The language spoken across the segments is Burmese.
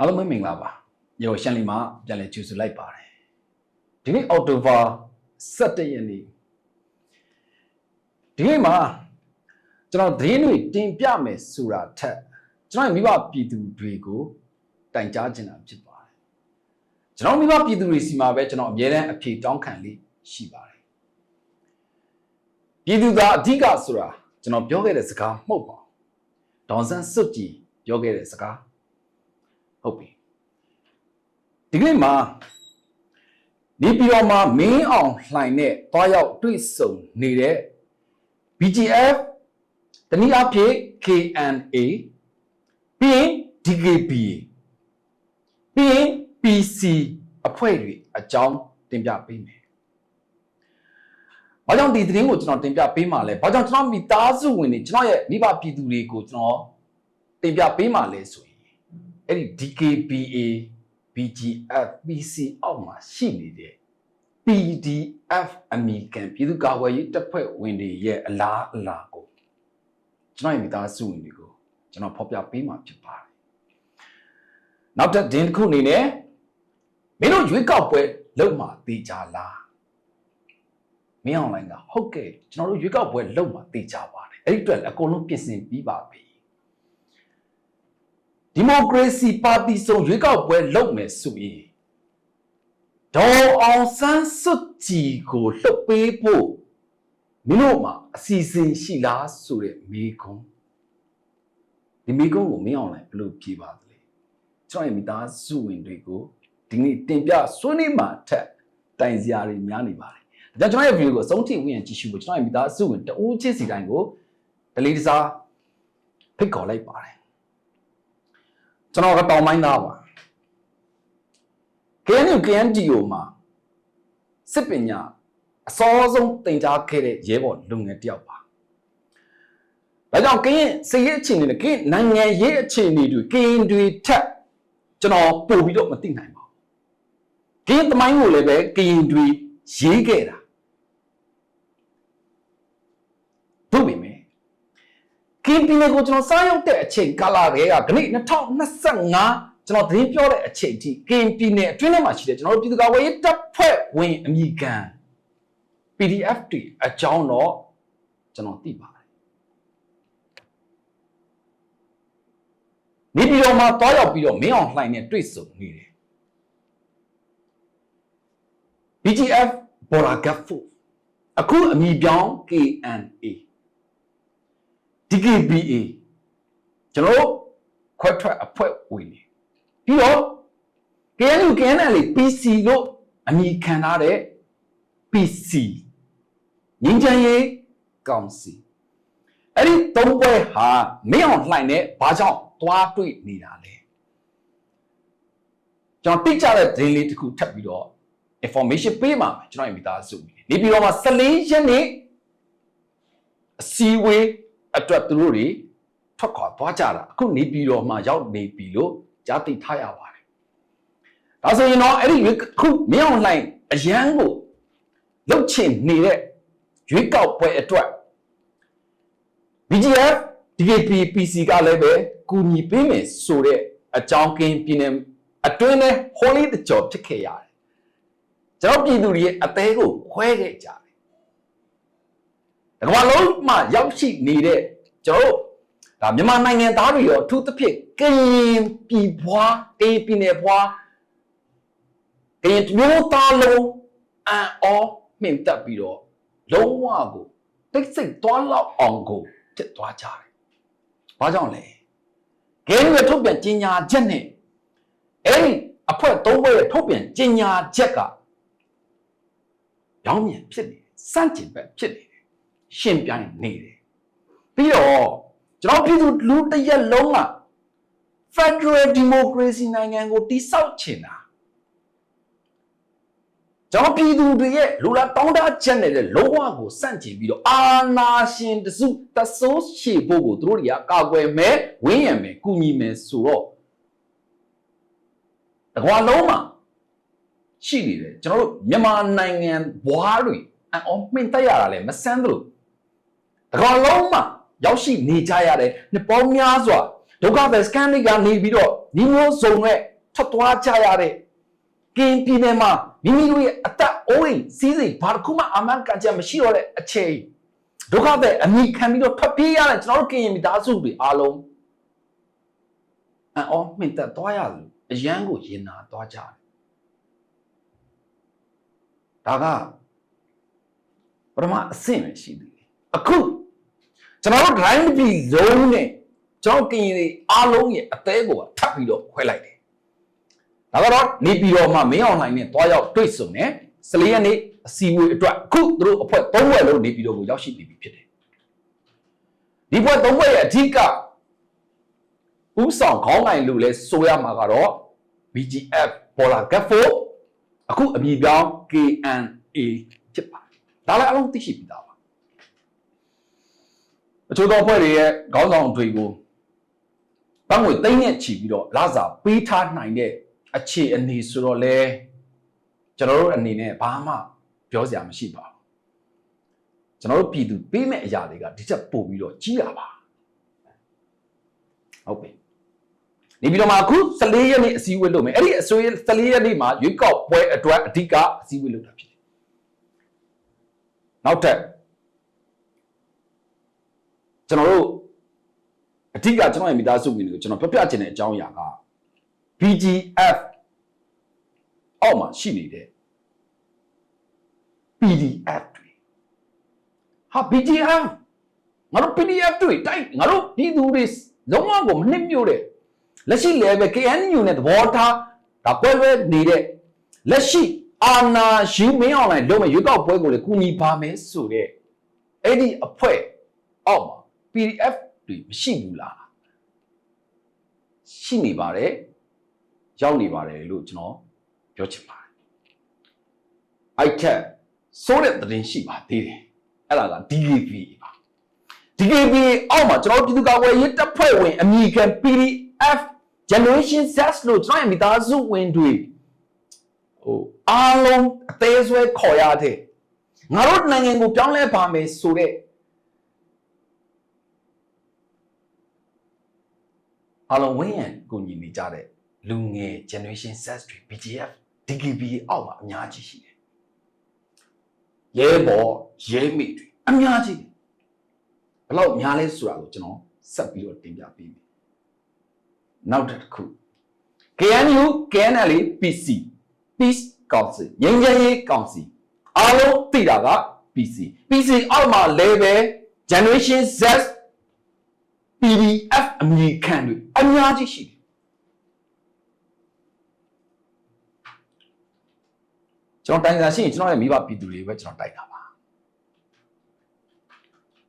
အားလုံးပဲမင်္ဂလာပါညော်ရှန်လီမှာပြန်လည်ကြိုဆိုလိုက်ပါတယ်ဒီနေ့အောက်တိုဘာ17ရက်နေ့ဒီနေ့မှာကျွန်တော်သတင်းတွေတင်ပြမယ်ဆိုတာထက်ကျွန်တော်ရဲ့မိဘပြည်သူတွေကိုတိုင်ကြားချင်တာဖြစ်ပါတယ်ကျွန်တော်မိဘပြည်သူတွေစီမှာပဲကျွန်တော်အမြဲတမ်းအဖြေတောင်းခံလေးရှိပါတယ်ပြည်သူသားအဓိကဆိုတာကျွန်တော်ပြောခဲ့တဲ့စကားမဟုတ်ပါဘူးဒေါန်ဆန်းစွတ်ကြည်ပြောခဲ့တဲ့စကား ဟုတ်ပြီဒီကနေ့မှာနေပြည်တော်မှာမင်းအောင်လှိုင်နဲ့တွားရောက်တွေ့ဆုံနေတဲ့ BGF တနည်းအားဖြင့် KNA ပြီးရင် DKBA ပြီးရင် PC အဖွဲ့တွေအကြောင်းတင်ပြပေးမယ်။ဘာကြောင့်ဒီသတင်းကိုကျွန်တော်တင်ပြပေးမှာလဲ။ဘာကြောင့်ကျွန်တော်မိသားစုဝင်တွေကျွန်တော်ရဲ့မိဘပြည်သူတွေကိုကျွန်တော်တင်ပြပေးမှာလဲဆိုရင် အဲ့ဒီ DKBA BGF PC အောက်မှာရှိနေတဲ့ PDF အမေရိကန်ပြည်သူ့ကာကွယ်ရေးတပ်ဖွဲ့ဝင်တွေရဲ့အလားအလာကိုကျွန်တော်ရဲ့မိသားစုဝင်တွေကိုကျွန်တော်ဖော်ပြပေးမှာဖြစ်ပါတယ်။နောက်တစ်ဒင်းတစ်ခုအနေနဲ့မင်းတို့ရွေးကောက်ပွဲလုပ်မှာတေချာလားမင်းအောင်လိုင်းကဟုတ်ကဲ့ကျွန်တော်တို့ရွေးကောက်ပွဲလုပ်မှာတေချာပါတယ်အဲ့ဒီအတွက်အကုန်လုံးပြင်ဆင်ပြီးပါပြီ ဒီမိုကရေစီပါတီဆုံးရွေးကောက်ပွဲလုပ်မယ်ဆိုရင်ဒေါ်အောင်ဆန်းစွတ်ကြည်ကိုလှုပ်ပေးဖို့မင်းတို့မှာအစီအစဉ်ရှိလားဆိုတဲ့မေးခွန်းဒီမေးခွန်းကိုမင်းအောင်လိုင်းဘယ်လိုဖြေပါသလဲကျွန်တော်ရဲ့မိသားစုဝင်တွေကိုဒီနေ့တင်ပြဆွေးနွေးမှာထက်တိုင်စရာတွေများနေပါတယ်ဒါကြောင့်ကျွန်တော်ရဲ့ video ကိုအဆုံးထိဝင်ရကြည့်ရှုဖို့ကျွန်တော်ရဲ့မိသားစုဝင်တဦးချင်းစီတိုင်းကိုဒလေးတစားဖိတ်ခေါ်လိုက်ပါတယ် ကျွန်တော်ကတောင်ပိုင်းသားပါ KNU KNDO မှာစစ်ပညာအစောဆုံးတင် जा ခဲ့တဲ့ရဲဘော်လူငယ်တယောက်ပါ။ဒါကြောင့်ကရင်စရေးအခြေအနေနဲ့ကရင်နိုင်ငံရေးအခြေအနေတွေကရင်တွေထက်ကျွန်တော်ပို့ပြီးတော့မသိနိုင်ပါဘူး။ကရင်သမိုင်းကိုလည်းပဲကရင်တွေရေးခဲ့တာ။တို့ပေမဲ့ကရ င်ပြည်နယ်ကိုကျွန်တော်စားရောက်တဲ့အချိန်ကာလတွေကခဏ2025ကျွန်တော်သတင်းပြောတဲ့အချိန်ထိကရင်ပြည်နယ်အတွင်းထဲမှာရှိတဲ့ကျွန်တော်တို့ပြည်သူ့ကာကွယ်ရေးတပ်ဖွဲ့ဝင်အမိခံ PDF တွေအကြောင်းတော့ကျွန်တော်သိပါတယ်နေပြည်တော်မှာတွားရောက်ပြီးတော့မင်းအောင်လှိုင်နဲ့တွေ့ဆုံနေတယ် BGF Border Gap Force အခုအမည်ပြောင်း KNA DKBA ကျွန်တော်တို့ခွဲထွက်အဖွဲ့ဝင်နေပြီးတော့ KNU KNL PC လို့အမည်ခံထားတဲ့ PC ငင်းချမ်းရေးကောင်စီအဲ့ဒီသုံးပွဲဟာမင်းအောင်လှိုင်နဲ့ဘာကြောင့်တွားတွေ့နေတာလဲကျွန်တော်တိကျတဲ့ဒင်းလေးတစ်ခုထပ်ပြီးတော့ information ပေးမှာကျွန်တော်ရဲ့မိသားစုနေပြီးတော့မှ14ရက်နေ့အစည်းအဝေး အတွက်သူတို့တွေထွက်ခွာသွားကြတာအခုနေပြီးတော့မှရောက်နေပြီလို့ကြားသိထားရပါတယ်ဒါဆိုရင်တော့အဲ့ဒီခုမင်းအောင်လှိုင်အရန်ကိုလုတ်ချင်နေတဲ့ရွေးကောက်ပွဲအတွက် BGF DKP PC ကလည်းပဲကူညီပေးမယ်ဆိုတဲ့အကြောင်းကင်းပြည်နယ်အတွင်းနဲ့ holy တကြော်ဖြစ်ခဲ့ရတယ်ကျွန်တော်ပြည်သူတွေရဲ့အသေးကိုခွဲခဲ့ကြတယ်။ ဒါကမလုံးမှရောက်ရှိနေတဲ့ကျွန်တော်ဒါမြန်မာနိုင်ငံသားတွေရောအထူးသဖြင့်ကရင်ပြည်ပွားတေးပြည်နယ်ပွားကရင်မျိုးသားလုံးအန်အောမြင့်တက်ပြီးတော့လုံးဝကိုတိတ်ဆိတ်သွားလောက်အောင်ကိုဖြစ်သွားကြတယ်။ဘာကြောင့်လဲ။ဂဲရထုတ်ပြန်ကြီးညာချက်နဲ့အဲ့ဒီအဖွဲ့သုံးဖွဲ့ရဲ့ထုတ်ပြန်ကြီးညာချက်ကရောင်းမြန်ဖြစ်နေတယ်စန့်ကျင်ဘက်ဖြစ်နေတယ် ရှင်းပြိုင်နေတယ်ပြီးတော့ကျွန်တော်ပြည်သူလူတစ်ရက်လုံးက Federal Democracy နိုင်ငံကိုတိဆောက်ချင်တာကျွန်တော်ပြည်သူတွေရဲ့လူလာတောင်းတချက်နဲ့လုံးဝကိုစန့်ကျင်ပြီးတော့အာနာရှင်တစုတဆိုးရှေဖို့ကိုသူတို့တွေကကာကွယ်မယ်ဝင်းရံမယ်ကူညီမယ်ဆိုတော့တကွာလုံးမှာရှိနေတယ်ကျွန်တော်တို့မြန်မာနိုင်ငံဘွားတွေအော်မှင်တက်ရတာလဲမဆန်းသလို တကွာလုံးမှာရောက်ရှိနေကြရတယ်နှစ်ပေါင်းများစွာဒုက္ခပဲစကန်တွေကနေပြီးတော့ညီမျိုးစုံနဲ့ထွက်သွားကြရတဲ့ကင်းပြည်နယ်မှာမိမိတို့ရဲ့အသက်အိုးအိမ်စီးစိမ်ဘာတစ်ခုမှအာမန်ကန်ချက်မရှိတော့တဲ့အချိန်ဒုက္ခပဲအမိခံပြီးတော့ထွက်ပြေးရတဲ့ကျွန်တော်တို့ကင်းရင်မိသားစုတွေအားလုံးအော်မင်းတက်သွားရတယ်အရန်ကိုရင်နာသွားကြတယ်ဒါကပထမအဆင့်ပဲရှိသေးတယ်အခု ကျွန်တော်တို့ drive ပြည်လုံးနဲ့ကျွန်တော်ကရင်တွေအားလုံးရဲ့အသေးကိုထပ်ပြီးတော့ခွဲလိုက်တယ်ဒါကတော့နေပြည်တော်မှာမင်းအောင်လှိုင်နဲ့တွားရောက်တွေ့ဆုံတယ်14ရက်နေ့အစီအဝေးအတွက်အခုသူတို့အဖွဲ့၃ဘွဲ့လုံးနေပြည်တော်ကိုရောက်ရှိနေပြီဖြစ်တယ်ဒီဘွဲ့၃ဘွဲ့ရဲ့အဓိကဥဆောင်ခေါင်းနိုင်လို့လဲဆိုရမှာကတော့ BGF ပေါ်လာဂက်ဖိုအခုအမည်ပြောင်း KNA ဖြစ်ပါတယ်ဒါလည်းအလုံးသိရှိပြီးသားပါ အချို့သောအဖွဲ့တွေရဲ့ခေါင်းဆောင်တွေကိုဘန်းငွေသိန်းနဲ့ချီပြီးတော့လာစာပေးထားနိုင်တဲ့အခြေအနေဆိုတော့လေကျွန်တော်တို့အနေနဲ့ဘာမှပြောစရာမရှိပါဘူးကျွန်တော်တို့ပြည်သူပေးမဲ့အရာတွေကဒီချက်ပို့ပြီးတော့ကြီးတာပါဟုတ်ပြီနေပြီးတော့မှအခု14ရက်နေ့အစည်းအဝေးလုပ်မယ်အဲ့ဒီအစိုးရ14ရက်နေ့မှာရွေးကောက်ပွဲအတွက်အဓိကအစည်းအဝေးလုပ်တာဖြစ်တယ်နောက်ထပ် ကျွန်တော်တို့အဓိကကျွန်တော်ရဲ့မိသားစုဝင်တွေကိုကျွန်တော်ပြပြချင်တဲ့အကြောင်းအရာက BGF အောက်မှာရှိနေတဲ့ PDF တွေဟာ BGF ငါတို့ PDF တွေတိုက်ငါတို့ပြည်သူတွေလုံးဝကိုမနှိမ့်မြို့တဲ့လက်ရှိ level KNU နဲ့သဘောထားဒါပွဲပွဲနေတဲ့လက်ရှိအာနာယူမင်းအောင်လိုင်းလုံးမဲ့ရွေးကောက်ပွဲကိုလည်းကူညီပါမယ်ဆိုတဲ့အဲ့ဒီအဖွဲ့အောက်မှာ PDF တွေမရှိဘူးလားရှိနေပါတယ်ရောက်နေပါတယ်လို့ကျွန်တော်ပြောချင်ပါတယ်အိုက်ထက်ဆိုးတဲ့သတင်းရှိပါသေးတယ်အဲ့ဒါက DKP ပါ DKP အောက်မှာကျွန်တော်ပြည်သူ့ကာကွယ်ရေးတပ်ဖွဲ့ဝင်အမည်ခံ PDF Generation Z လို့ကျွန်တော်ရဲ့မိသားစုဝင်တွေဟိုအားလုံးအသေးဆွဲခေါ်ရတဲ့ငါတို့နိုင်ငံကိုပြောင်းလဲပါမယ်ဆိုတဲ့ အားလုံးဝင်းရန်ကိုညီနေကြတဲ့လူငယ် generation Z တွေ BGF DKB အောက်မှာအများကြီးရှိတယ်ရဲဘော်ရဲမိတွေအများကြီးဘယ်လောက်များလဲဆိုတာကိုကျွန်တော်ဆက်ပြီးတော့တင်ပြပေးမယ်နောက်တစ်ခု KNU KNL PC Peace Council ငြိမ်းချမ်းရေးကောင်စီအားလုံးသိတာက PC PC အောက်မှာ level generation Z PDF အမေရိကန်တွေအများကြီးရှိတယ်ကျွန်တော်တိုင်စာရှိရင်ကျွန်တော်ရဲ့မိဘပြည်သူတွေပဲကျွန်တော်တိုက်တာပါ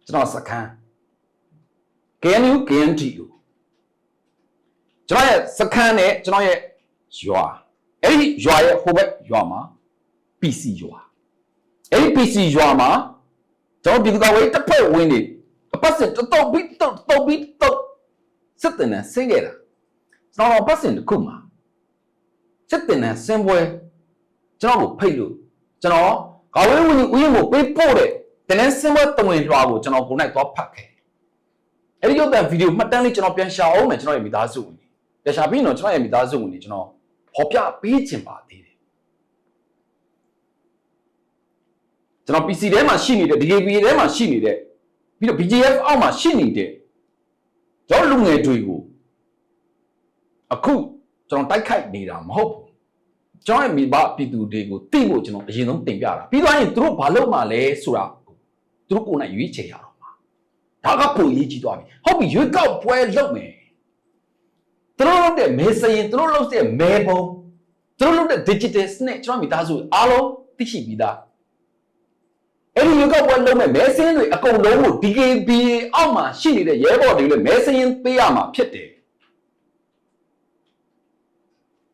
ကျွန်တော်စခန်း KNU KNTU ကျွန်တော်ရဲ့စခန်းနဲ့ကျွန်တော်ရဲ့ရွာအဲ့ဒီရွာရဲ့ဟိုဘက်ရွာမှာ PC ရွာအဲ့ဒီ PC ရွာမှာကျွန်တော်ပြည်သူ့ကာကွယ်ရေးတပ်ဖွဲ့ဝင်တွေအ ပတ်စဉ်တုတ်ပြီးတုတ်တုတ်ပြီးတုတ်စစ်တင်နဲ့ဆင်းခဲ့တာကျွန်တော်ပတ်စဉ်တစ်ခုမှာစစ်တင်နဲ့ဆင်းပွဲကျွန်တော်ကိုဖိတ်လို့ကျွန်တော်ကာဝေးဝင်ကြီးဦးရင်ကိုပေးပို့တဲ့တင်နဲ့ဆင်းပွဲတဝင်လွှာကိုကျွန်တော်ကိုယ်နိုင်သွားဖတ်ခဲ့အဲ့ဒီရုပ်သံဗီဒီယိုမှတ်တမ်းလေးကျွန်တော်ပြန်ရှာအောင်မယ်ကျွန်တော်ရဲ့မိသားစုဝင်တွေပြန်ရှာပြီးတော့ကျွန်တော်ရဲ့မိသားစုဝင်တွေကျွန်တော်ဖော်ပြပေးခြင်းပါသေးတယ်ကျွန်တော် PC ထဲမှာရှိနေတဲ့ DKB ထဲမှာရှိနေတဲ့ ပြီးတော့ BGF အောက်မှာရှိနေတဲ့ကျွန်တော်လူငယ်တွေကိုအခုကျွန်တော်တိုက်ခိုက်နေတာမဟုတ်ဘူးကျွန်တော်ရဲ့မိဘပြည်သူတွေကိုသိဖို့ကျွန်တော်အရင်ဆုံးတင်ပြတာပြီးတော့ရင်သူတို့ဘာလုပ်မှလဲဆိုတာသူတို့ကိုယ်နဲ့ရွေးချယ်ရတော့မှာဒါကပုံရေးကြည့်သွားပြီဟုတ်ပြီရွေးကောက်ပွဲလုပ်မယ်သူတို့လုပ်တဲ့မဲစရင်သူတို့လုပ်တဲ့မဲပုံသူတို့လုပ်တဲ့ digital စနစ်ကျွန်တော်မိသားစုအားလုံးသိရှိပြီးသား အဲ့ဒီရွေးကောက်ပွဲလုပ်မဲ့မဲစင်းတွေအကုန်လုံးကို DKB အောက်မှာရှိနေတဲ့ရဲဘော်တွေလည်းမဲစင်းပေးရမှာဖြစ်တယ်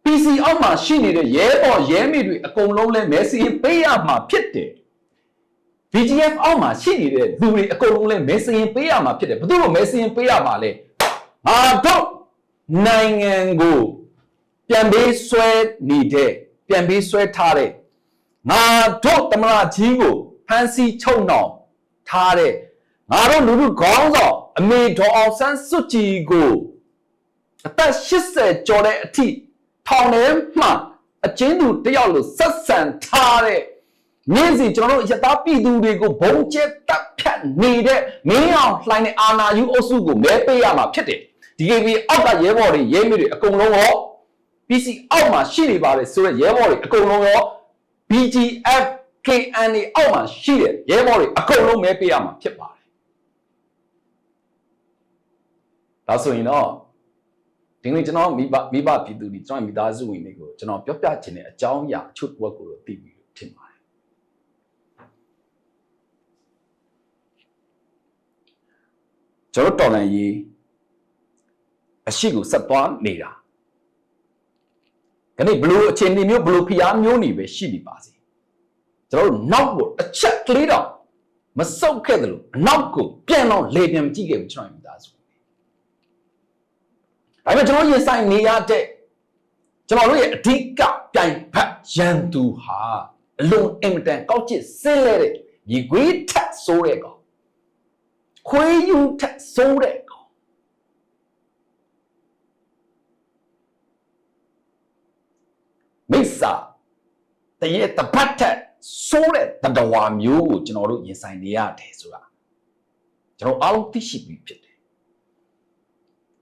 PC အောက်မှာရှိနေတဲ့ရဲဘော်ရဲမိတွေအကုန်လုံးလဲမဲစင်းပေးရမှာဖြစ်တယ် VGF အောက်မှာရှိနေတဲ့လူတွေအကုန်လုံးလဲမဲစင်းပေးရမှာဖြစ်တယ်ဘယ်သူ့ကိုမဲစင်းပေးရမှာလဲငါတို့နိုင်ငံကိုပြန်ပေးဆွဲနေတဲ့ပြန်ပေးဆွဲထားတဲ့ငါတို့တမလာကြီးကို ဖမ်းဆီးချုပ်နှောင်ထားတဲ့ငါတို့လူလူခေါင်းဆောင်အမေတော်အောင်ဆန်းစွတ်ကြည်ကိုအသက်80ကျော်တဲ့အထိထောင်ထဲမှအချင်းသူတယောက်လိုဆက်ဆံထားတဲ့နေ့စဉ်ကျွန်တော်တို့ရသားပြည်သူတွေကိုဘုံကျဲတပ်ဖြတ်နေတဲ့မင်းအောင်လှိုင်းတဲ့အာနာယူအုပ်စုကိုမဲပေးရမှာဖြစ်တယ် DKB အောက်ကရဲဘော်တွေရဲမိတွေအကုန်လုံးရော PC အောက်မှာရှိနေပါတယ်ဆိုတော့ရဲဘော်တွေအကုန်လုံးရော BGF KN တွေအောက်မှာရှိတဲ့ရဲဘော်တွေအကုန်လုံးမဲပေးရမှာဖြစ်ပါတယ်ဒါဆိုရင်တော့ဒီနေ့ကျွန်တော်မိဘမိဘပြည်သူတွေကျွန်တော်မိသားစုဝင်တွေကိုကျွန်တော်ပြောပြချင်တဲ့အကြောင်းအရာအချို့တစ်ဝက်ကိုတော့သိပြီလို့ထင်ပါတယ်ကျွန်တော်တော်လန်ရေးအရှိကိုဆက်သွားနေတာခဏဘလို့အခြေအနေမျိုးဘလို့ဖျားမျိုးနေပဲရှိနေပါစေ ကျွန်တော်တို့နောက်ကိုအချက်ကလေးတော့မဆုတ်ခဲ့တယ်လို့အနောက်ကိုပြန်တော့လေပြန်ကြည့်ခဲ့ပြီကျွန်တော်မိသားစုဒါပေမဲ့ကျွန်တော်ရင်ဆိုင်နေရတဲ့ကျွန်တော်တို့ရဲ့အဓိကပြိုင်ဖက်ရန်သူဟာအလွန်အင်မတန်ကောက်ကျစ်ဆင်းလဲတဲ့ညီကွေးထက်ဆိုးတဲ့ကောင်ခွေးယူထက်ဆိုးတဲ့ကောင်မိစ္ဆာတရေတပတ်ထက် ဆိုးတဲ့တတဝါမျိုးကိုကျွန်တော်တို့ရင်ဆိုင်နေရတယ်ဆိုတာကျွန်တော်အားလုံးသိရှိပြီးဖြစ်တယ်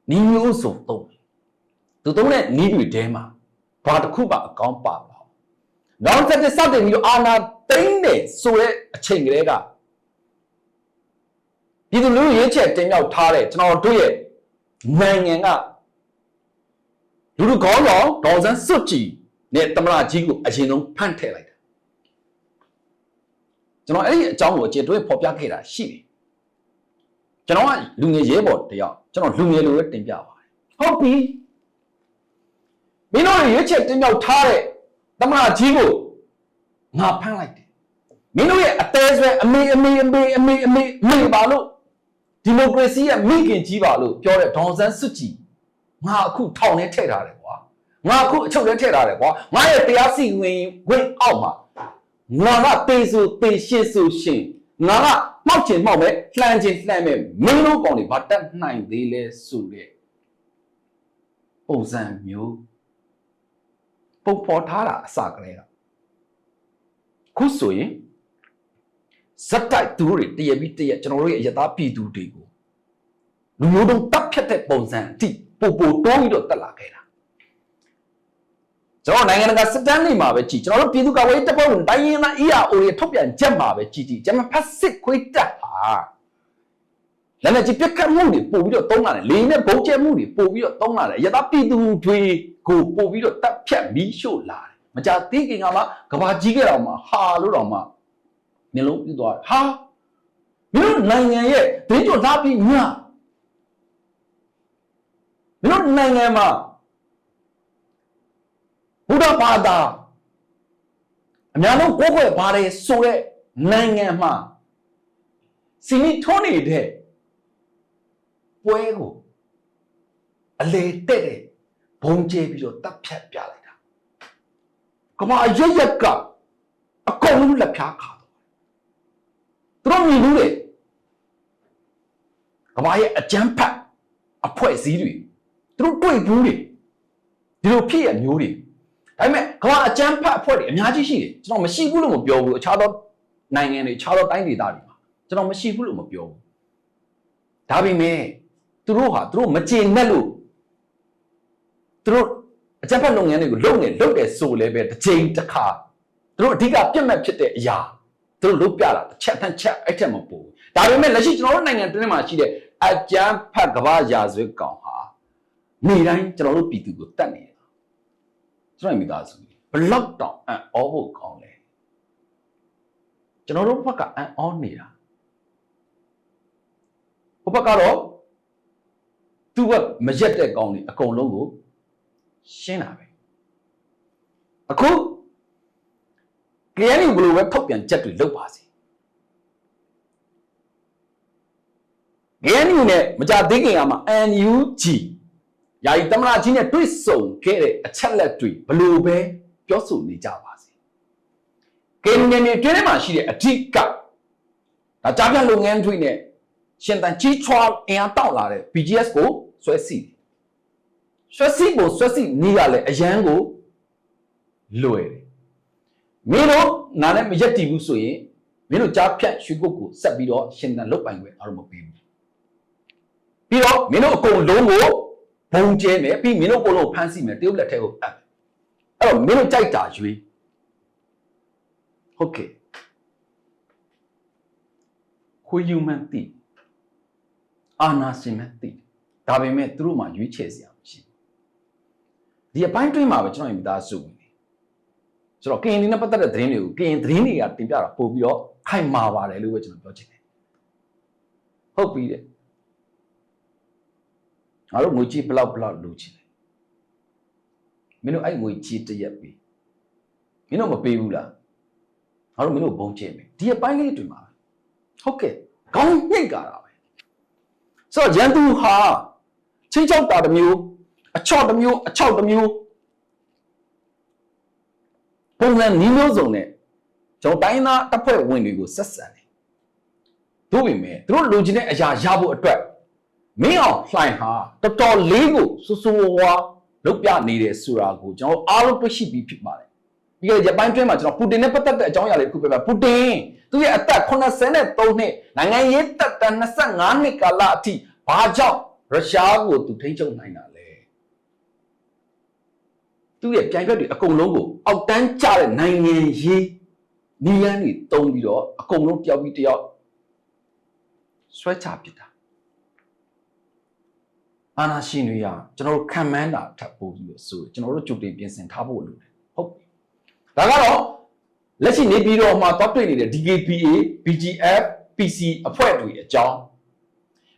နီးမျိုးစုံသုံးတယ်သူသုံးတဲ့နီးတွေထဲမှာဘာတစ်ခုမှအကောင်းပါမလားနောက်ဆက်တဲ့စတင်ပြီးတော့အာနာသိမ့်နေဆိုတဲ့အချိန်ကလေးကပြည်သူလူထုရေးချက်တင်မြောက်ထားတဲ့ကျွန်တော်တို့ရဲ့နိုင်ငံကလူထုခေါင်းဆောင်ဒေါ်စန်းစွတ်ကြည်နဲ့တမလာကြီးကိုအရင်ဆုံးဖန့်ထည့်လိုက်တာ ကျွန်တော်အဲ့ဒီအကြောင်းကိုအကျေတွဲဖော်ပြခဲ့တာရှိတယ်ကျွန်တော်ကလူငယ်ရဲဘော်တယောက်ကျွန်တော်လူငယ်လိုပဲတင်ပြပါတယ်ဟုတ်ပြီမင်းတို့ရွေးချက်တင်မြောက်ထားတဲ့တမလာကြီးကိုငါဖမ်းလိုက်တယ်မင်းတို့ရဲ့အသေးဆွဲအမေအမေအမေအမေအမေအမေပါလို့ဒီမိုကရေစီရဲ့မိခင်ကြီးပါလို့ပြောတဲ့ဒေါန်ဆန်းစွတ်ကြီးငါအခုထောင်ထဲထည့်ထားတယ်ကွာငါအခုအချုပ်ထဲထည့်ထားတယ်ကွာငါရဲ့တရားစီဝင်ဝင်အောက်မှာ ငါကပေဆိုပေရှင်းဆိုရှင်းငါကမှောက်ချင်မှောက်မယ်လှမ်းချင်လှမ်းမယ်မင်းတို့ကောင်တွေဘာတက်နိုင်သေးလဲဆိုတဲ့ပုံစံမျိုးပုံဖော်ထားတာအစကလေးကခုဆိုရင်ဇက်တိုက်သူတို့တွေတရပြီးတရကျွန်တော်တို့ရဲ့အယတာပြည်သူတွေကိုလူမျိုးတုံးတပ်ဖြတ်တဲ့ပုံစံအထိပို့ပို့တိုးပြီးတော့တက်လာခဲ့တာ ကျွန်တော်နိုင်ငံတကာစစ်တမ်းတွေမှာပဲကြည်ကျွန်တော်တို့ပြည်သူ့ကာကွယ်ရေးတပ်ဖွဲ့ဝင်တိုင်းရင်းသား EAO တွေထုတ်ပြန်ချက်မှာပဲကြည်ကြည်ကျွန်မဖက်စစ်ခွေးတက်ဟာလည်းလည်းကြည်ပြက်ခတ်မှုတွေပို့ပြီးတော့တုံးလာတယ်လေနဲ့ဘုံကျဲမှုတွေပို့ပြီးတော့တုံးလာတယ်ရသပြည်သူတွေကိုပို့ပြီးတော့တပ်ဖြတ်မီးရှို့လာတယ်မကြသေးခင်ကမှကဘာကြီးခဲ့တော့မှဟာလို့တော့မှမျိုးလုံးပြသွားတယ်ဟာမင်းတို့နိုင်ငံရဲ့ဒင်းကျော်သားပြီးညမင်းတို့နိုင်ငံမှာ ဘုရားဘာသာအများဆုံးကိုယ်ွယ်ပါတယ်ဆိုတဲ့နိုင်ငံမှာစီနီထွန်းနေတဲ့ပွဲကိုအလေတဲ့တဲ့ဘုံကျဲပြီးတော့တပ်ဖြတ်ပြလိုက်တာကမအရရက်ရက်ကအကုန်လုံးလက်ဖြားခါတော့သူတို့မြင်လို့လေကမရဲ့အကြမ်းဖက်အဖွဲ့အစည်းတွေသူတို့တွေ့ဘူးတွေဒီလိုဖြစ်ရမျိုးတွေ ဒါပေမဲ့ကမ္ဘာအကျန်းဖတ်အဖွဲ့တွေအများကြီးရှိတယ်ကျွန်တော်မရှိဘူးလို့မပြောဘူးအခြားသောနိုင်ငံတွေအခြားသောတိုင်းဒေသတွေမှာကျွန်တော်မရှိဘူးလို့မပြောဘူးဒါပေမဲ့သူတို့ဟာသူတို့မကျေနပ်လို့သူတို့အကျန်းဖတ်လုပ်ငန်းတွေကိုလုပ်နေလုပ်တယ်ဆိုလည်းပဲတစ်ချိန်တစ်ခါသူတို့အဓိကပြတ်မှတ်ဖြစ်တဲ့အရာသူတို့လုပ်ပြတာတစ်ချက်တစ်ချက်အဲ့ထက်မပိုဘူးဒါပေမဲ့လက်ရှိကျွန်တော်တို့နိုင်ငံတွင်းမှာရှိတဲ့အကျန်းဖတ်ကမ္ဘာရာဇဝတ်ကောင်ဟာနေ့တိုင်းကျွန်တော်တို့ပြည်သူကိုတတ်နေတယ် ကျွန်တော်မိသားစုဘလောက်တောင်အံ့ဩဖို့ကောင်းလဲကျွန်တော်တို့ဘက်ကအံ့ဩနေတာဟိုဘက်ကတော့သူ့ဘက်မရက်တဲ့ကောင်းတွေအကုန်လုံးကိုရှင်းတာပဲအခု KNU ဘလို့ပဲထုတ်ပြန်ချက်တွေလုပ်ပါစေ KNU နဲ့မကြသေးခင်ကမှ NUG ယာယီသမ္မတကြီးနဲ့တွေ့ဆုံခဲ့တဲ့အချက်လက်တွေဘလို့ပဲပြောဆိုနေကြပါစေ။ကင်ငင်နေတွင်းထဲမှာရှိတဲ့အဓိကဒါကြားပြလုပ်ငန်းတွေနဲ့ရှင်တန်ကြီးချွာအင်အားတောက်လာတဲ့ BGS ကိုဆွဲစီတယ်။ဆွတ်စီပုံဆွတ်စီနီးကလည်းအရန်ကိုလွယ်တယ်မင်းတို့နာနဲ့မရက်တည်ဘူးဆိုရင်မင်းတို့ကြားဖြတ်ရွှေကုတ်ကိုဆက်ပြီးတော့ရှင်သန်လုတ်ပိုင်ခွင့်အားလုံးမပေးဘူးပြီးတော့မင်းတို့အကုန်လုံးကို ဘုံကျဲမယ်ပြီးမင်းတို့အကုန်လုံးဖမ်းဆီးမယ်တရုတ်လက်ထဲကိုအပ်မယ်အဲ့တော့မင်းတို့ကြိုက်တာရွေးဟုတ်ကဲ့ခွေယူမှန်သိအာနာရှင်မှန်သိဒါပေမဲ့သူတို့မှရွေးချယ်စရာမရှိဘူးဒီအပိုင်းတွင်းမှာပဲကျွန်တော်ရဲ့မိသားစုဝင်နေဆိုတော့ကရင်ဒီနဲ့ပတ်သက်တဲ့သတင်းတွေကိုကရင်သတင်းတွေကတင်ပြတာပို့ပြီးတော့ခိုင်မာပါတယ်လို့ပဲကျွန်တော်ပြောချင်တယ်ဟုတ်ပြီတဲ့ ငါတို့ငွေကြီးဘလောက်ဘလောက်လိုချင်တယ်မင်းတို့အဲ့ငွေကြီးတစ်ရက်ပြီမင်းတို့မပေးဘူးလားငါတို့မင်းတို့ဘုံချင်မယ်ဒီအပိုင်းလေးတွေမှာဟုတ်ကဲ့ခေါင်းညိတ်ကြတာပဲဆိုတော့ရန်သူဟာချင်းချောက်တာတစ်မျိုးအချော့တစ်မျိုးအချောက်တစ်မျိုးပုံစံနီးမျိုးစုံနဲ့ကျွန်တော်တိုင်းသားတပ်ဖွဲ့ဝင်တွေကိုဆက်ဆံတယ်တို့ပေမဲ့သူတို့လိုချင်တဲ့အရာရဖို့အတွက် မင်းအောင်လှိုင်ဟာတော်တော်လေးကိုစူးစူးဝါးလုပ်ပြနေတယ်ဆိုတာကိုကျွန်တော်အားလုံးတွေ့ရှိပြီးဖြစ်ပါတယ်ပြီးခဲ့တဲ့ရက်ပိုင်းတွင်းမှာကျွန်တော်ပူတင်နဲ့ပတ်သက်တဲ့အကြောင်းအရာလေးတစ်ခုပြောပြပူတင်သူရဲ့အသက်83နှစ်နိုင်ငံရေးတပ်တန်း25နှစ်ကာလအထိဘာကြောင့်ရုရှားကိုသူထိန်းချုပ်နိုင်တာလဲသူရဲ့ပြိုင်ဘက်တွေအကုန်လုံးကိုအောက်တန်းကျတဲ့နိုင်ငံရေးနီလန်းတွေတုံးပြီးတော့အကုန်လုံးတယောက်ပြီးတယောက်ဆွဲချပစ်တာ အာနာရှင်တွေကကျွန်တော်တို့ခံမှန်းတာထပ်ပို့ပြီးတော့ဆိုကျွန်တော်တို့ကြိုတင်ပြင်ဆင်ထားဖို့လိုတယ်ဟုတ်ပြီဒါကတော့လက်ရှိနေပြီးတော့မှတောက်တွေ့နေတဲ့ DKPA BGF PC အဖွဲ့တွေအကြောင်း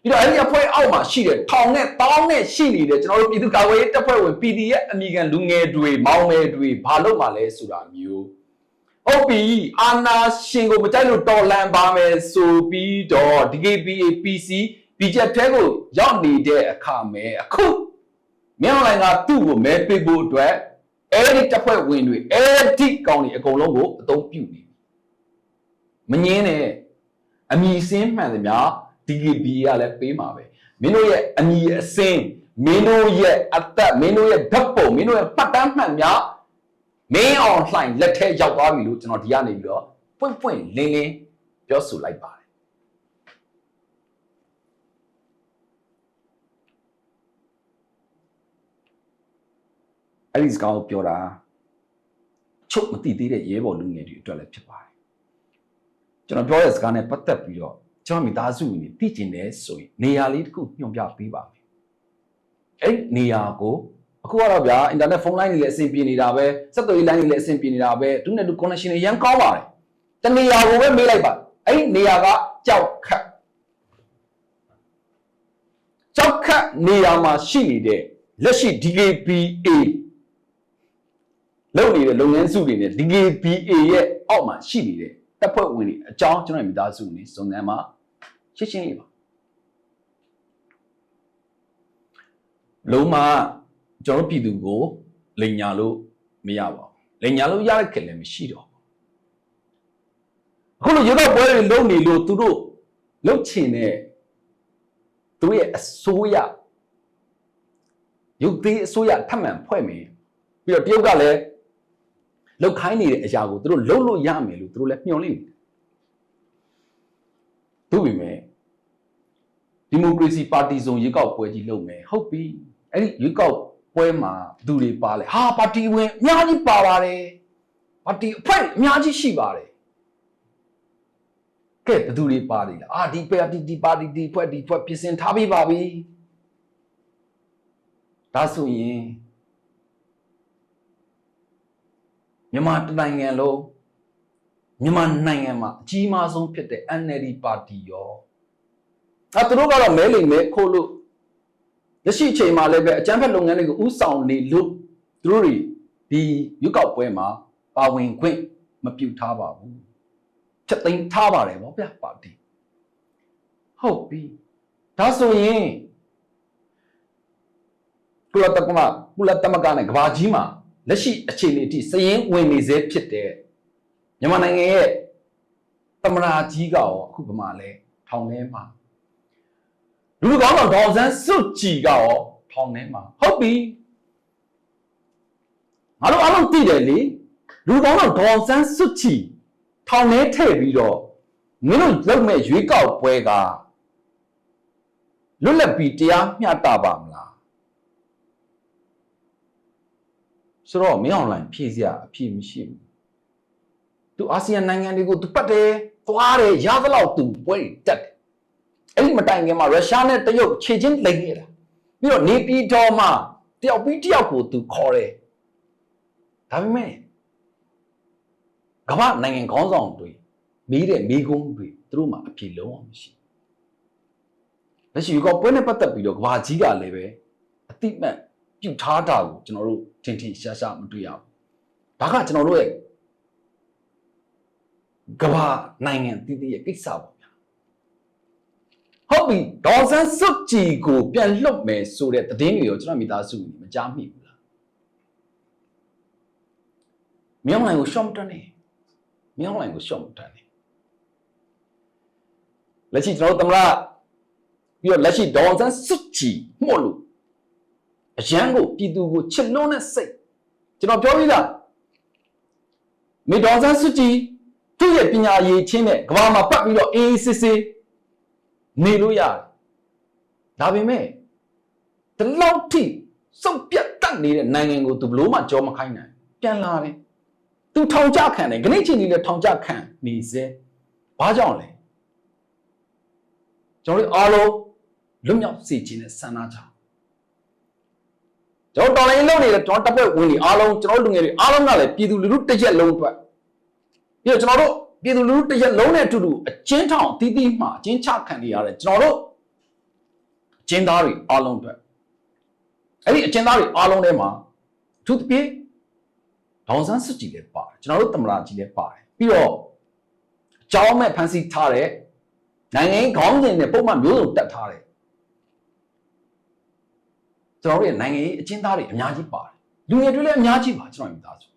ပြီးတော့အဲ့ဒီအဖွဲ့အောက်မှာရှိတဲ့ထောင်နဲ့တောင်းနဲ့ရှိနေတဲ့ကျွန်တော်တို့ပြည်သူ့ကာကွယ်ရေးတပ်ဖွဲ့ဝင် PDF အမိခံလူငယ်တွေမောင်မယ်တွေဘာလုပ်မှလဲဆိုတာမျိုးဟုတ်ပြီအာနာရှင်ကိုမကြိုက်လို့တော်လန်ပါမယ်ဆိုပြီးတော့ DKPA PC BGF ထဲကိုရောက်နေတဲ့အခါမဲအခုမြောင်းလိုင်ကသူ့ကိုမဲပေးဖို့အတွက်အဲ့ဒီတပ်ဖွဲ့ဝင်တွေအဲ့ဒီကောင်တွေအကုန်လုံးကိုအသုံးပြုနေမငင်းနဲ့အမီစင်းမှန်သမျှ DKB ကလည်းပေးမှာပဲမင်းတို့ရဲ့အမီအစင်းမင်းတို့ရဲ့အသက်မင်းတို့ရဲ့ဓာတ်ပုံမင်းတို့ရဲ့ပတ်တမ်းမှန်များမင်းအောင်လှိုင်လက်ထဲရောက်သွားပြီလို့ကျွန်တော်ဒီကနေပြီးတော့ပွင့်ပွင့်လင်းလင်းပြောဆိုလိုက်ပါ အဲ့ဒီစကားကိုပြောတာချုပ်မသိသေးတဲ့ရဲဘော်လူငယ်တွေအတွက်လည်းဖြစ်ပါတယ်ကျွန်တော်ပြောတဲ့စကားနဲ့ပတ်သက်ပြီးတော့ကျွန်တော်မိသားစုဝင်တွေသိကျင်တယ်ဆိုရင်နေရာလေးတစ်ခုညွှန်ပြပေးပါမယ်အဲ့ဒီနေရာကိုအခုကတော့ဗျာအင်တာနက်ဖုန်းလိုင်းတွေလည်းအဆင်ပြေနေတာပဲစက်သွယ်ရေးလိုင်းတွေလည်းအဆင်ပြေနေတာပဲသူနဲ့သူ connection တွေရမ်းကောင်းပါတယ်တနေရာကိုပဲမေးလိုက်ပါအဲ့ဒီနေရာကကြောက်ခတ်ကြောက်ခတ်နေရာမှာရှိနေတဲ့လက်ရှိ DKPA လုပ်နေတဲ့လုပ်ငန်းစုတွေနဲ့ DKPA ရဲ့အောက်မှာရှိနေတဲ့တပ်ဖွဲ့ဝင်တွေအကြောင်းကျွန်တော်မိသားစုနေစုံစမ်းမှာရှင်းရှင်းလေးပါလုံးမကျွန်တော်ပြည်သူကိုလိန်ညာလို့မရပါဘူးလိန်ညာလို့ရတဲ့ခင်လည်းမရှိတော့ဘူးအခုလိုရေတော့ပွဲတွေလုံးနေလို့သူတို့လုတ်ချင်တဲ့သူတို့ရဲ့အစိုးရရုပ်သေးအစိုးရထပ်မံဖွဲ့မယ်ပြီးတော့တရုတ်ကလည်း လောက်ခိုင်းနေတဲ့အရာကိုသူတို့လုံလို့ရမယ်လို့သူတို့လည်းမျှော်လင့်နေတယ်။သို့ပေမဲ့ဒီမိုကရေစီပါတီစုံရွေးကောက်ပွဲကြီးလုပ်မယ်ဟုတ်ပြီ။အဲ့ဒီရွေးကောက်ပွဲမှာသူတွေပါလဲဟာပါတီဝင်အများကြီးပါပါတယ်။ပါတီအဖွဲ့အများကြီးရှိပါတယ်။ကဲဘယ်သူတွေပါလိမ့်လဲ။အာဒီပါတီဒီပါတီဒီဖွဲ့ဒီဖွဲ့ပြင်ဆင်ထားပြီးပါပြီ။ဒါဆိုရင် မြန်မာနိုင်ငံလုံးမြန်မာနိုင်ငံမှာအကြီးမားဆုံးဖြစ်တဲ့ NLD ပါတီရောအဲသူတို့ကတော့မဲလိမ်မဲခိုးလို့ရရှိအချိန်မှာလည်းပဲအကြမ်းဖက်လုပ်ငန်းတွေကိုဥဆောင်နေလို့သူတို့တွေဒီရွက်ကောက်ပွဲမှာပါဝင်ခွင့်မပြုထားပါဘူးချက်သိမ်းထားပါတယ်ဗောဗျာပါတီဟုတ်ပြီဒါဆိုရင်ကုလသမဂ္ဂကုလသမဂ္ဂနဲ့ကဘာကြီးမှာ လက်ရှိအခြေအနေအထိစည်ရင်းဝင်နေစေဖြစ်တဲ့မြန်မာနိုင်ငံရဲ့သမရာကြီးကရောအခုဗမာလဲထောင်ထဲမှာလူလူကောင်းတော့ဒေါ်စန်းစွတ်ကြည်ကရောထောင်ထဲမှာဟုတ်ပြီငါတို့အားလုံးသိတယ်လေလူကောင်းတော့ဒေါ်စန်းစွတ်ချီထောင်ထဲထည့်ပြီးတော့မင်းတို့လုပ်မဲ့ရွေးကောက်ပွဲကလွတ်လပ်ပြီးတရားမျှတပါမလား ဆိုတော့မင်းအွန်လိုင်းဖြည့်စရာအဖြေမရှိဘူးသူအာဆီယံနိုင်ငံတွေကိုသူပတ်တယ်သွားတယ်ရသလောက်သူပွဲတွေတက်တယ်အဲ့ဒီမတိုင်ခင်မှာရုရှားနဲ့တရုတ်ခြေချင်းလိမ့်နေတာပြီးတော့နေပြည်တော်မှာတယောက်ပြီးတယောက်ကိုသူခေါ်တယ်ဒါပေမဲ့ကမ္ဘာနိုင်ငံခေါင်းဆောင်တွေမိတဲ့မိကုန်းတွေသူတို့မှာအပြေလုံးအောင်မရှိဘူးလက်ရှိယူကောပွဲနဲ့ပတ်သက်ပြီးတော့ကမ္ဘာကြီးကလည်းပဲအတိမတ် ပြုတ်ထားတာကိုကျွန်တော်တို့ထင်ထင်ရှားရှားမတွေ့ရဘူးဒါကကျွန်တော်တို့ရဲ့ကမ္ဘာနိုင်ငံတည်တည်ရဲ့ကိစ္စပေါ့ဗျာဟုတ်ပြီဒေါ်စန်းစွတ်ကြည်ကိုပြန်လွတ်မယ်ဆိုတဲ့သတင်းတွေကိုကျွန်တော်မိသားစုမကြားမိဘူးလားမြောင်းလိုင်ကိုရှော့မတန်းနေမြောင်းလိုင်ကိုရှော့မတန်းနေလက်ရှိကျွန်တော်တို့သမရပြီးတော့လက်ရှိဒေါ်စန်းစွတ်ကြည်မှု့လို့ အရန်ကိုပြည်သူကိုချစ်လွန်းတဲ့စိတ်ကျွန်တော်ပြောပြီးသားမေဒေါ်စန်းစွတ်ကြည်သူ့ရဲ့ပညာရည်ချင်းနဲ့ကဘာမှာပတ်ပြီးတော့အေးအေးဆေးဆေးနေလို့ရတယ်ဒါပေမဲ့ဒီလောက်ထိစုပ်ပြတ်တတ်နေတဲ့နိုင်ငံကိုသူဘလို့မှကြောမခိုင်းနိုင်ပြန်လာတယ်သူထောင်ကြခံတယ်ခဏချင်းကြီးလည်းထောင်ကြခံနေစေဘာကြောင့်လဲကျွန်တော်တို့အားလုံးလွတ်မြောက်စေခြင်းနဲ့ဆန္ဒကြောင့် ကျွန်တော်တော်လိုင်းလုံးနေတဲ့ကျွန်တော်တပ်ဖွဲ့ဝင်တွေအားလုံးကျွန်တော်လူငယ်တွေအားလုံးကလည်းပြည်သူလူထုတစ်ရက်လုံးအတွက်ပြီးတော့ကျွန်တော်တို့ပြည်သူလူထုတစ်ရက်လုံးနဲ့အတူတူအကျဉ်းထောင်တီးတီးမှအကျဉ်းချခံနေရတဲ့ကျွန်တော်တို့အကျဉ်းသားတွေအားလုံးအတွက်အဲ့ဒီအကျဉ်းသားတွေအားလုံးထဲမှာအထူးသဖြင့်ဒေါန်ဆန်းစစ်ကြည်လည်းပါတယ်ကျွန်တော်တို့တမလာကြီးလည်းပါတယ်ပြီးတော့အကြောင်းမဲ့ဖန်ဆီးထားတဲ့နိုင်ငံရေးခေါင်းစဉ်နဲ့ပုံမှန်မျိုးစုံတက်ထားတဲ့ ကျွန်တော်တို့ရဲ့နိုင်ငံရေးအကျဉ်းသားတွေအများကြီးပါတယ်လူငယ်တွေလည်းအများကြီးပါကျွန်တော်မိသားစု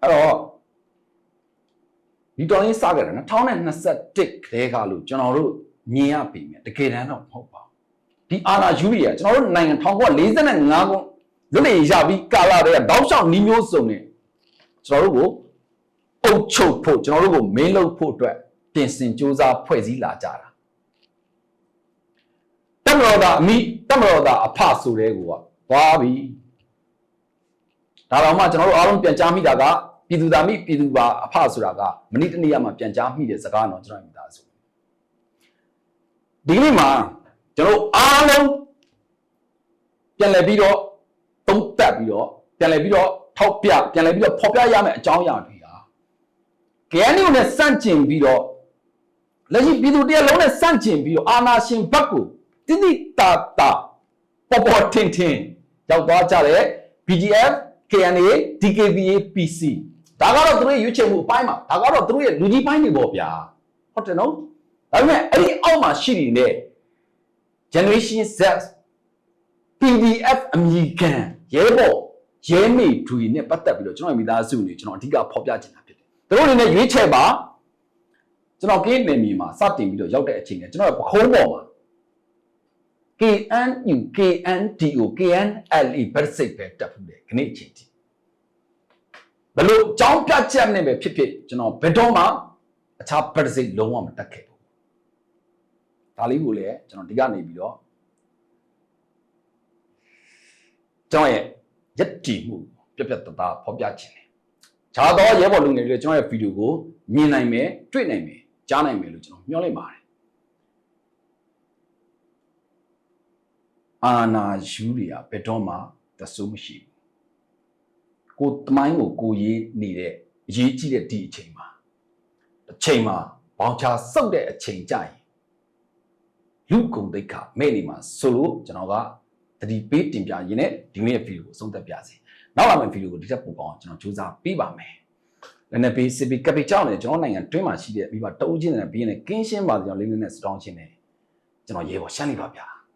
အဲ့တော့ဒီတော်ရင်းစခဲ့တယ်2021ခရဲကလို့ကျွန်တော်တို့မြင်ရပြီမြင်တကယ်တမ်းတော့မဟုတ်ပါဘူးဒီအာနာယူရီကကျွန်တော်တို့နိုင်ငံ1945ခုလွတ်လပ်ရပြီးကာလာတွေကတောက်လျှောက်နှီးမျိုးစုံနေကျွန်တော်တို့ကိုအုပ်ချုပ်ဖို့ကျွန်တော်တို့ကိုမင်းလုပ်ဖို့အတွက်ပြင်ဆင်စ조사ဖွဲ့စည်းလာကြတာတ မတော်သားအမိတမတော်သားအဖဆိုတဲ့ကူကသွားပြီဒါတော့မှကျွန်တော်တို့အားလုံးပြန်ကြားမိတာကပြည်သူသားမိပြည်သူပါအဖဆိုတာကမနေ့တနေ့ကမှပြန်ကြားမိတဲ့စကားတော့ကျွန်တော်မိသားစုဒီနေ့မှာကျွန်တော်အားလုံးပြန်လည်ပြီးတော့သုံးသပ်ပြီးတော့ပြန်လည်ပြီးတော့ထောက်ပြပြန်လည်ပြီးတော့ဖော်ပြရမယ့်အကြောင်းအရာတွေဟာ KNU နဲ့စန့်ကျင်ပြီးတော့လက်ရှိပြည်သူတရားလုံးနဲ့စန့်ကျင်ပြီးတော့အာဏာရှင်ဘက်ကို တိတိတာတာပေါ်ပေါ်ထင်ထင်ရောက်သွားကြတဲ့ BGF KNA DKBA PC ဒါကတော့သူတို့ရဲ့ရွေးချယ်မှုအပိုင်းမှာဒါကတော့သူတို့ရဲ့လူကြီးပိုင်းတွေပေါ့ဗျာဟုတ်တယ်နော်ဒါပေမဲ့အဲ့ဒီအောက်မှာရှိနေတဲ့ generation Z PDF အမည်ခံရဲဘော်ရဲမေတွေနဲ့ပတ်သက်ပြီးတော့ကျွန်တော်မိသားစုနေကျွန်တော်အဓိကဖော်ပြချင်တာဖြစ်တယ်သူတို့အနေနဲ့ရွေးချယ်ပါကျွန်တော်ကင်းနေမီမှာစတင်ပြီးတော့ရောက်တဲ့အချိန်ကကျွန်တော်ပခုံးပေါ်မှာ KNU KNDO KNLE ဘက်စိတ်ပဲတက်ဘူးလေခဏအချိန်ထိဘလို့အကြောင်းပြချက်နဲ့ပဲဖြစ်ဖြစ်ကျွန်တော်ဘယ်တော့မှအခြားဘက်စိတ်လုံးဝမတက်ခဲ့ဘူးဒါလေးကိုလည်းကျွန်တော်ဒီကနေပြီးတော့ကျွန်တော်ရဲ့ယက်တီမှုပြက်ပြက်တသားဖော်ပြခြင်းတယ်ခြားသောရဲဘော်လူငယ်တွေကျွန်တော်ရဲ့ဗီဒီယိုကိုမြင်နိုင်မယ်တွေ့နိုင်မယ်ကြားနိုင်မယ်လို့ကျွန်တော်မျှော်လင့်ပါတယ် အာနာယူတွေကဘယ်တော့မှတဆိုးမရှိဘူးကိုတမိုင်းကိုကိုရေးနေတဲ့အရေးကြီးတဲ့ဒီအချိန်မှာအချိန်မှာဘောင်ချစုပ်တဲ့အချိန်ကြရင်လူကုံတိတ်ခမဲ့နေမှာဆိုလို့ကျွန်တော်ကတတိပေးတင်ပြရင်းနဲ့ဒီနေ့ဗီဒီယိုကိုဆုံးသက်ပြစေနောက်လာမယ့်ဗီဒီယိုကိုဒီထက်ပိုကောင်းကျွန်တော်စူးစမ်းပေးပါမယ်လည်းနဲ့ပေးစစ်ပြီးကပီကြောင့်လည်းကျွန်တော်နိုင်ငံတွင်းမှာရှိတဲ့မိဘတအုပ်ချင်းနဲ့ပြီးရင်ကင်းရှင်းပါကြောင်လေးလေးနဲ့စတောင်းချင်းနဲ့ကျွန်တော်ရေပေါ်ရှမ်းနေပါဗျာ